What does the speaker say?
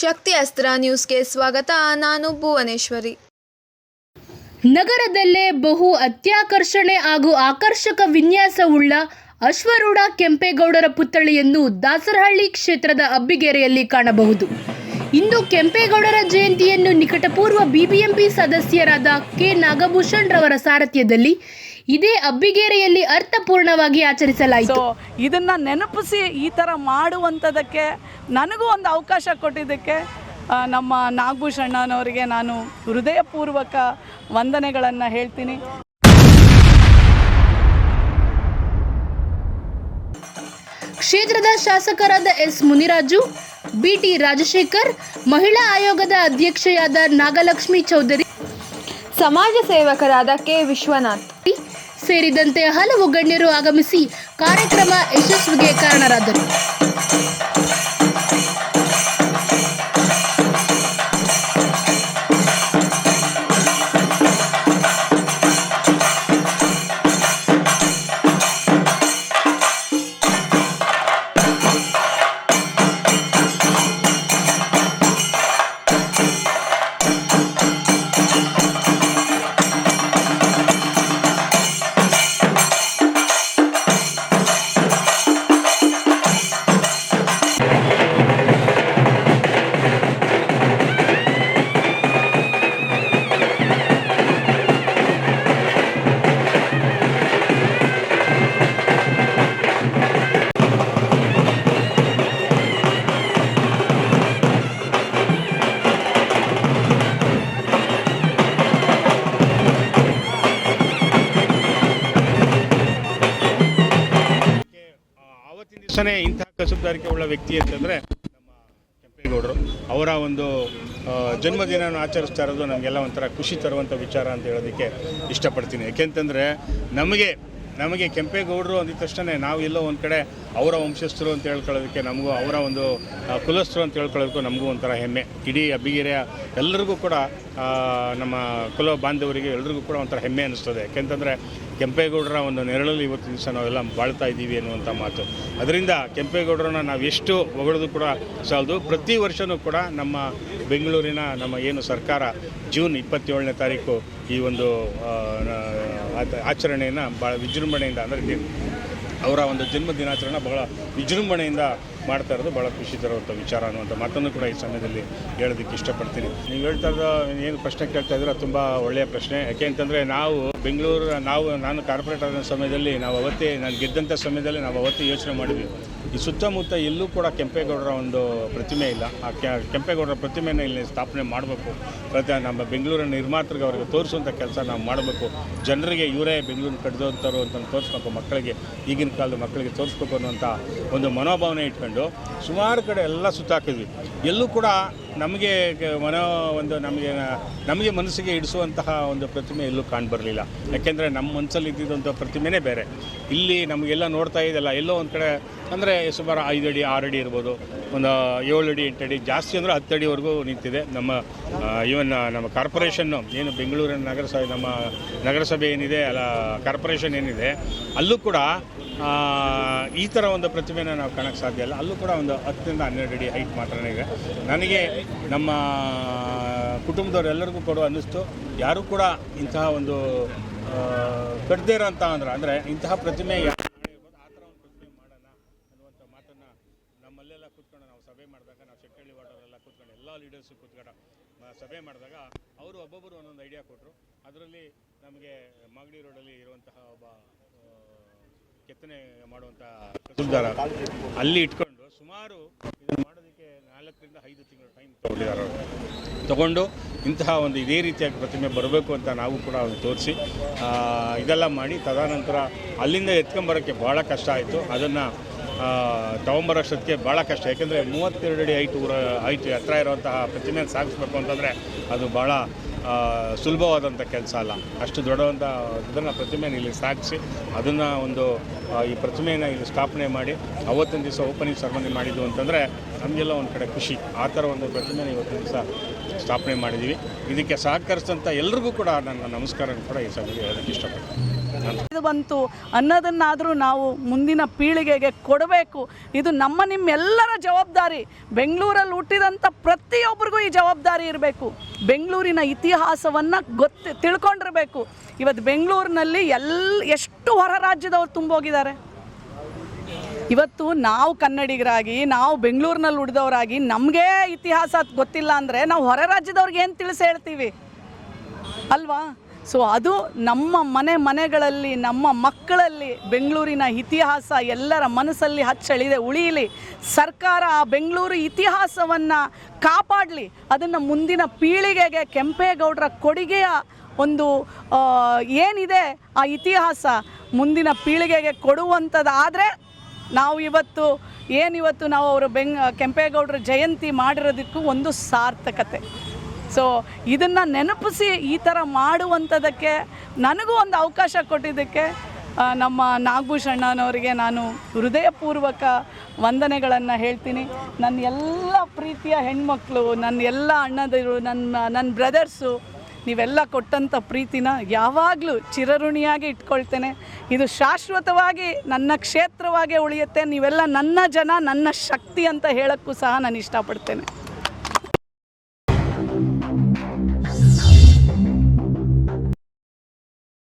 ಶಕ್ತಿ ಅಸ್ತ್ರ ನ್ಯೂಸ್ಗೆ ಸ್ವಾಗತ. ನಾನು ಭುವನೇಶ್ವರಿ. ನಗರದಲ್ಲೇ ಬಹು ಅತ್ಯಾಕರ್ಷಣೆ ಹಾಗೂ ಆಕರ್ಷಕ ವಿನ್ಯಾಸವುಳ್ಳ ಅಶ್ವರೂಢ ಕೆಂಪೇಗೌಡರ ಪುತ್ಥಳಿಯನ್ನು ದಾಸರಹಳ್ಳಿ ಕ್ಷೇತ್ರದ ಅಬ್ಬಿಗೆರೆಯಲ್ಲಿ ಕಾಣಬಹುದು. ಇಂದು ಕೆಂಪೇಗೌಡರ ಜಯಂತಿಯನ್ನು ನಿಕಟಪೂರ್ವ ಬಿಬಿಎಂಪಿ ಸದಸ್ಯರಾದ ಕೆ. ನಾಗಭೂಷಣ್ ರವರ ಸಾರಥ್ಯದಲ್ಲಿ ಇದೇ ಅಬ್ಬಿಗೆರೆಯಲ್ಲಿ ಅರ್ಥಪೂರ್ಣವಾಗಿ ಆಚರಿಸಲಾಯಿತು. ಇದನ್ನ ನೆನಪಿಸಿ ಈ ತರ ಮಾಡುವಂಥದ್ದಕ್ಕೆ ನನಗೂ ಒಂದು ಅವಕಾಶ ಕೊಟ್ಟಿದ್ದಕ್ಕೆ ನಮ್ಮ ನಾಗಭೂಷಣ್ಣನವರಿಗೆ ನಾನು ಹೃದಯಪೂರ್ವಕ ವಂದನೆಗಳನ್ನು ಹೇಳ್ತೀನಿ. ಕ್ಷೇತ್ರದ ಶಾಸಕರಾದ ಎಸ್ ಮುನಿರಾಜು ಬಿಟಿ ರಾಜಶೇಖರ್ ಮಹಿಳಾ ಆಯೋಗದ ಅಧ್ಯಕ್ಷೆಯಾದ ನಾಗಲಕ್ಷ್ಮಿ ಚೌಧರಿ ಸಮಾಜ ಸೇವಕರಾದ ಕೆ. ವಿಶ್ವನಾಥ್ ಸೇರಿದಂತೆ ಹಲವು ಗಣ್ಯರು ಆಗಮಿಸಿ ಕಾರ್ಯಕ್ರಮ ಯಶಸ್ವಿಗೆ ಕಾರಣರಾದರು. ದಿವಸನೇ ಇಂತಹ ಕಸುಬುದಾರಿಕೆ ಉಳ್ಳ ವ್ಯಕ್ತಿ ಅಂತಂದರೆ ನಮ್ಮ ಕೆಂಪೇಗೌಡರು. ಅವರ ಒಂದು ಜನ್ಮದಿನವನ್ನು ಆಚರಿಸ್ತಾ ಇರೋದು ನಮಗೆಲ್ಲ ಒಂಥರ ಖುಷಿ ತರುವಂಥ ವಿಚಾರ ಅಂತ ಹೇಳೋದಕ್ಕೆ ಇಷ್ಟಪಡ್ತೀನಿ. ಯಾಕೆಂತಂದರೆ ನಮಗೆ ನಮಗೆ ಕೆಂಪೇಗೌಡರು ಅಂದಿದ ತಕ್ಷಣ ನಾವು ಎಲ್ಲೋ ಒಂದು ಕಡೆ ಅವರ ವಂಶಸ್ಥರು ಅಂತ ಹೇಳ್ಕೊಳ್ಳೋದಕ್ಕೆ ನಮಗೂ ಅವರ ಒಂದು ಕುಲಸ್ಥರು ಅಂತ ಹೇಳ್ಕೊಳ್ಳೋದಕ್ಕೂ ನಮಗೂ ಒಂಥರ ಹೆಮ್ಮೆ. ಇಡೀ ಅಬ್ಬಿಗೆರೆಯ ಎಲ್ಲರಿಗೂ ಕೂಡ ನಮ್ಮ ಕುಲ ಬಾಂಧವರಿಗೆ ಎಲ್ರಿಗೂ ಕೂಡ ಒಂಥರ ಹೆಮ್ಮೆ ಅನ್ನಿಸ್ತದೆ ಯಾಕೆಂತಂದರೆ ಕೆಂಪೇಗೌಡರ ಒಂದು ನೆರಳಲ್ಲಿ ಇವತ್ತಿನ ದಿವಸ ನಾವೆಲ್ಲ ಬಾಳ್ತಾ ಇದ್ದೀವಿ ಅನ್ನುವಂಥ ಮಾತು. ಅದರಿಂದ ಕೆಂಪೇಗೌಡರನ್ನ ನಾವು ಎಷ್ಟು ಹೊಗಳೋದು ಕೂಡ ಸಾಲದು. ಪ್ರತಿ ವರ್ಷವೂ ಕೂಡ ನಮ್ಮ ಬೆಂಗಳೂರಿನ ನಮ್ಮ ಏನು ಸರ್ಕಾರ ಜೂನ್ ಇಪ್ಪತ್ತೇಳನೇ ತಾರೀಕು ಈ ಒಂದು ಆಚರಣೆಯನ್ನು ಭಾಳ ವಿಜೃಂಭಣೆಯಿಂದ ಅಂದರೆ ಅವರ ಒಂದು ಜನ್ಮ ದಿನಾಚರಣೆ ಬಹಳ ವಿಜೃಂಭಣೆಯಿಂದ ಮಾಡ್ತಾ ಇರೋದು ಭಾಳ ಖುಷಿ ತರುವಂಥ ವಿಚಾರ ಅನ್ನುವಂಥ ಮಾತನ್ನು ಕೂಡ ಈ ಸಮಯದಲ್ಲಿ ಹೇಳೋದಕ್ಕೆ ಇಷ್ಟಪಡ್ತೀನಿ. ನೀವು ಹೇಳ್ತಾ ಇರೋ ಏನು ಪ್ರಶ್ನೆ ಕೇಳ್ತಾ ಇದ್ರೆ ತುಂಬ ಒಳ್ಳೆಯ ಪ್ರಶ್ನೆ. ಯಾಕೆ ಅಂತಂದರೆ ನಾವು ಬೆಂಗಳೂರು, ನಾವು, ನಾನು ಕಾರ್ಪೊರೇಟ್ ಆದ ಸಮಯದಲ್ಲಿ, ನಾವು ಅವತ್ತೇ, ನಾನು ಗೆದ್ದಂಥ ಸಮಯದಲ್ಲಿ ನಾವು ಅವತ್ತೇ ಯೋಚನೆ ಮಾಡಿದ್ವಿ. ಈ ಸುತ್ತಮುತ್ತ ಎಲ್ಲೂ ಕೂಡ ಕೆಂಪೇಗೌಡರ ಒಂದು ಪ್ರತಿಮೆ ಇಲ್ಲ. ಆ ಕೆಂಪೇಗೌಡರ ಪ್ರತಿಮೆಯನ್ನು ಇಲ್ಲಿ ಸ್ಥಾಪನೆ ಮಾಡಬೇಕು. ಮತ್ತು ನಮ್ಮ ಬೆಂಗಳೂರಿನ ನಿರ್ಮಾತೃಗೆ ಅವರಿಗೆ ತೋರಿಸುವಂಥ ಕೆಲಸ ನಾವು ಮಾಡಬೇಕು. ಜನರಿಗೆ ಇವರೇ ಬೆಂಗಳೂರು ಕಟ್ಟಿದಂಥವ್ರು ಅಂತ ತೋರಿಸ್ಬೇಕು ಮಕ್ಕಳಿಗೆ, ಈಗಿನ ಕಾಲದ ಮಕ್ಕಳಿಗೆ ತೋರಿಸ್ಬೇಕು ಅನ್ನುವಂಥ ಒಂದು ಮನೋಭಾವನೆ ಇಟ್ಕೊಂಡು ಸುಮಾರು ಕಡೆ ಎಲ್ಲ ಸುತ್ತಾಕಿದ್ವಿ ಎಲ್ಲೂ ಕೂಡ ನಮಗೆ ಮನೋ ಒಂದು ನಮಗೆ ನಮಗೆ ಮನಸ್ಸಿಗೆ ಇಡಿಸುವಂತಹ ಒಂದು ಪ್ರತಿಮೆ ಎಲ್ಲೂ ಕಾಣಬರಲಿಲ್ಲ ಯಾಕೆಂದರೆ ನಮ್ಮ ಮನಸ್ಸಲ್ಲಿ ಇದ್ದಿದ್ದಂಥ ಪ್ರತಿಮೆನೇ ಬೇರೆ. ಇಲ್ಲಿ ನಮಗೆಲ್ಲ ನೋಡ್ತಾ ಇದೆಯಲ್ಲ ಎಲ್ಲೋ ಒಂದು ಕಡೆ ಅಂದರೆ ಸುಮಾರು ಐದು ಅಡಿ, ಆರು ಅಡಿ ಇರ್ಬೋದು. ಒಂದು ಏಳು ಅಡಿ, ಎಂಟು ಅಡಿ, ಜಾಸ್ತಿ ಅಂದರೆ ಹತ್ತು ಅಡಿವರೆಗೂ ನಿಂತಿದೆ. ನಮ್ಮ ಇವನ್ ನಮ್ಮ ಕಾರ್ಪೊರೇಷನ್ನು, ಏನು ಬೆಂಗಳೂರಿನ ನಗರಸಭೆ ನಮ್ಮ ನಗರಸಭೆ ಏನಿದೆ, ಅಲ್ಲ, ಕಾರ್ಪೊರೇಷನ್ ಏನಿದೆ, ಅಲ್ಲೂ ಕೂಡ ಈ ಥರ ಒಂದು ಪ್ರತಿಮೆನ ನಾವು ಕಾಣೋಕ್ಕೆ ಸಾಧ್ಯ ಇಲ್ಲ. ಅಲ್ಲೂ ಕೂಡ ಒಂದು ಹತ್ತರಿಂದ ಹನ್ನೆರಡು ಅಡಿ ಹೈಟ್ ಮಾತ್ರನೇ ಇದೆ. ನನಗೆ ನಮ್ಮ ಕುಟುಂಬದವರೆಲ್ಲರಿಗೂ ಕೊಡುವ ಅನ್ನಿಸ್ತು. ಯಾರೂ ಕೂಡ ಇಂತಹ ಒಂದು ಕಟ್ಟದೇ ಇರೋಂಥ ಅಂದ್ರೆ, ಅಂದರೆ ಇಂತಹ ಪ್ರತಿಮೆ ಯಾರು ಆ ಥರ ಒಂದು ಪ್ರತಿಮೆ ಮಾಡೋಣ ಅನ್ನುವಂಥ ಮಾತನ್ನು ನಮ್ಮಲ್ಲೆಲ್ಲ ಕೂತ್ಕೊಂಡು ನಾವು ಸಭೆ ಮಾಡಿದಾಗ, ನಾವು ಶೆಟ್ಟಳ್ಳಿ ವಾರ್ಡವರೆಲ್ಲ ಕೂತ್ಕೊಂಡು ಎಲ್ಲ ಲೀಡರ್ಸು ಕೂತ್ಕೊಂಡು ಸಭೆ ಮಾಡಿದಾಗ ಅವರು ಒಬ್ಬೊಬ್ಬರು ಒಂದೊಂದು ಐಡಿಯಾ ಕೊಟ್ಟರು ಅದರಲ್ಲಿ ನಮಗೆ ಮಾಗಡಿ ರೋಡಲ್ಲಿ ಇರುವಂತಹ ಒಬ್ಬ ಕೆತ್ತನೆ ಮಾಡುವಂಥ ಕಸುಬುದಾರ ಅಲ್ಲಿ ಇಟ್ಕೊಂಡು ಸುಮಾರು ಮಾಡೋದಕ್ಕೆ ನಾಲ್ಕರಿಂದ ಐದು ತಿಂಗಳು ಟೈಮ್ ತಗೊಂಡಿದ್ದಾರೆ ತಗೊಂಡು ಇಂತಹ ಒಂದು ಇದೇ ರೀತಿಯಾಗಿ ಪ್ರತಿಮೆ ಬರಬೇಕು ಅಂತ ನಾವು ಕೂಡ ಅವ್ರು ತೋರಿಸಿ. ಇದೆಲ್ಲ ಮಾಡಿ ತದನಂತರ ಅಲ್ಲಿಂದ ಎತ್ಕೊಂಬರೋಕ್ಕೆ ಭಾಳ ಕಷ್ಟ ಆಯಿತು. ಅದನ್ನು ತಗೊಂಬರೋಷ್ಟೊತ್ತಿಗೆ ಭಾಳ ಕಷ್ಟ. ಯಾಕೆಂದರೆ ಮೂವತ್ತೆರಡು ಅಡಿ ಐಟು ಊರ ಐಟು ಹತ್ರ ಇರುವಂತಹ ಪ್ರತಿಮೆಯನ್ನು ಸಾಗಿಸ್ಬೇಕು ಅಂತಂದರೆ ಅದು ಭಾಳ ಸುಲಭವಾದಂಥ ಕೆಲಸ ಅಲ್ಲ. ಅಷ್ಟು ದೊಡ್ಡವಂಥ ಇದನ್ನು ಪ್ರತಿಮೆಯನ್ನು ಇಲ್ಲಿ ಸಾಗಿಸಿ ಅದನ್ನು ಒಂದು ಈ ಪ್ರತಿಮೆಯನ್ನು ಇಲ್ಲಿ ಸ್ಥಾಪನೆ ಮಾಡಿ, ಅವತ್ತಿನ ದಿವಸ ಓಪನಿಂಗ್ ಸೆರೆಮನಿ ಮಾಡಿದ್ದು ಅಂತಂದರೆ ನಮಗೆಲ್ಲ ಒಂದು ಕಡೆ ಖುಷಿ. ಆ ಥರ ಒಂದು ಪ್ರತಿಮೆ ಇವತ್ತು ದಿವಸ ಸ್ಥಾಪನೆ ಮಾಡಿದ್ದೀವಿ ಇದಕ್ಕೆ ಸಹಕರಿಸಿದಂಥ ಎಲ್ರಿಗೂ ಕೂಡ ನನ್ನ ನಮಸ್ಕಾರ ಕೂಡ ಈ ಸಭೆಗೆ ಹೇಳೋದಕ್ಕೆ ಇಷ್ಟಪಡ್ತೀನಿ. ಇದು ಬಂತು. ಅನ್ನೋದನ್ನಾದರೂ ನಾವು ಮುಂದಿನ ಪೀಳಿಗೆಗೆ ಕೊಡಬೇಕು. ಇದು ನಮ್ಮ ನಿಮ್ಮೆಲ್ಲರ ಜವಾಬ್ದಾರಿ. ಬೆಂಗಳೂರಲ್ಲಿ ಹುಟ್ಟಿದಂಥ ಪ್ರತಿಯೊಬ್ಬರಿಗೂ ಈ ಜವಾಬ್ದಾರಿ ಇರಬೇಕು. ಬೆಂಗಳೂರಿನ ಇತಿಹಾಸವನ್ನು ಗೊತ್ತು ತಿಳ್ಕೊಂಡಿರಬೇಕು. ಇವತ್ತು ಬೆಂಗಳೂರಿನಲ್ಲಿ ಎಲ್ ಎಷ್ಟು ಹೊರ ರಾಜ್ಯದವರು ತುಂಬೋಗಿದ್ದಾರೆ. ಇವತ್ತು ನಾವು ಕನ್ನಡಿಗರಾಗಿ, ನಾವು ಬೆಂಗಳೂರಿನಲ್ಲಿ ಉಳಿದವರಾಗಿ ನಮಗೆ ಇತಿಹಾಸ ಗೊತ್ತಿಲ್ಲ ಅಂದರೆ ನಾವು ಹೊರ ರಾಜ್ಯದವ್ರಿಗೆ ಏನು ತಿಳಿಸಿ ಹೇಳ್ತೀವಿ? ಅಲ್ವಾ? ಸೊ ಅದು ನಮ್ಮ ಮನೆ ಮನೆಗಳಲ್ಲಿ, ನಮ್ಮ ಮಕ್ಕಳಲ್ಲಿ ಬೆಂಗಳೂರಿನ ಇತಿಹಾಸ ಎಲ್ಲರ ಮನಸ್ಸಲ್ಲಿ ಹಚ್ಚಳಿದೆ ಉಳಿಯಲಿ ಸರ್ಕಾರ ಆ ಬೆಂಗಳೂರು ಇತಿಹಾಸವನ್ನು ಕಾಪಾಡಲಿ. ಅದನ್ನು ಮುಂದಿನ ಪೀಳಿಗೆಗೆ ಕೆಂಪೇಗೌಡರ ಕೊಡುಗೆಯ ಒಂದು ಏನಿದೆ ಆ ಇತಿಹಾಸ ಮುಂದಿನ ಪೀಳಿಗೆಗೆ ಕೊಡುವಂಥದ್ದಾದರೆ ನಾವು ಇವತ್ತು ಏನಿವತ್ತು ನಾವು ಅವರು ಬೆಂಗ್, ಕೆಂಪೇಗೌಡರ ಜಯಂತಿ ಮಾಡಿರೋದಕ್ಕೂ ಒಂದು ಸಾರ್ಥಕತೆ. ಸೊ ಇದನ್ನು ನೆನಪಿಸಿ ಈ ಥರ ಮಾಡುವಂಥದ್ದಕ್ಕೆ ನನಗೂ ಒಂದು ಅವಕಾಶ ಕೊಟ್ಟಿದ್ದಕ್ಕೆ ನಮ್ಮ ನಾಗಭೂಷಣ್ಣನವರಿಗೆ ನಾನು ಹೃದಯಪೂರ್ವಕ ವಂದನೆಗಳನ್ನು ಹೇಳ್ತೀನಿ. ನನ್ನ ಎಲ್ಲ ಪ್ರೀತಿಯ ಹೆಣ್ಮಕ್ಳು, ನನ್ನ ಎಲ್ಲ ಅಣ್ಣದಿರು, ನನ್ನ ನನ್ನ ಬ್ರದರ್ಸು ನೀವೆಲ್ಲ ಕೊಟ್ಟಂಥ ಪ್ರೀತಿನ ಯಾವಾಗಲೂ ಚಿರಋಣಿಯಾಗಿ ಇಟ್ಕೊಳ್ತೇನೆ. ಇದು ಶಾಶ್ವತವಾಗಿ ನನ್ನ ಕ್ಷೇತ್ರವಾಗೇ ಉಳಿಯುತ್ತೆ. ನೀವೆಲ್ಲ ನನ್ನ ಜನ, ನನ್ನ ಶಕ್ತಿ ಅಂತ ಹೇಳೋಕ್ಕೂ ಸಹ ನಾನು ಇಷ್ಟಪಡ್ತೇನೆ.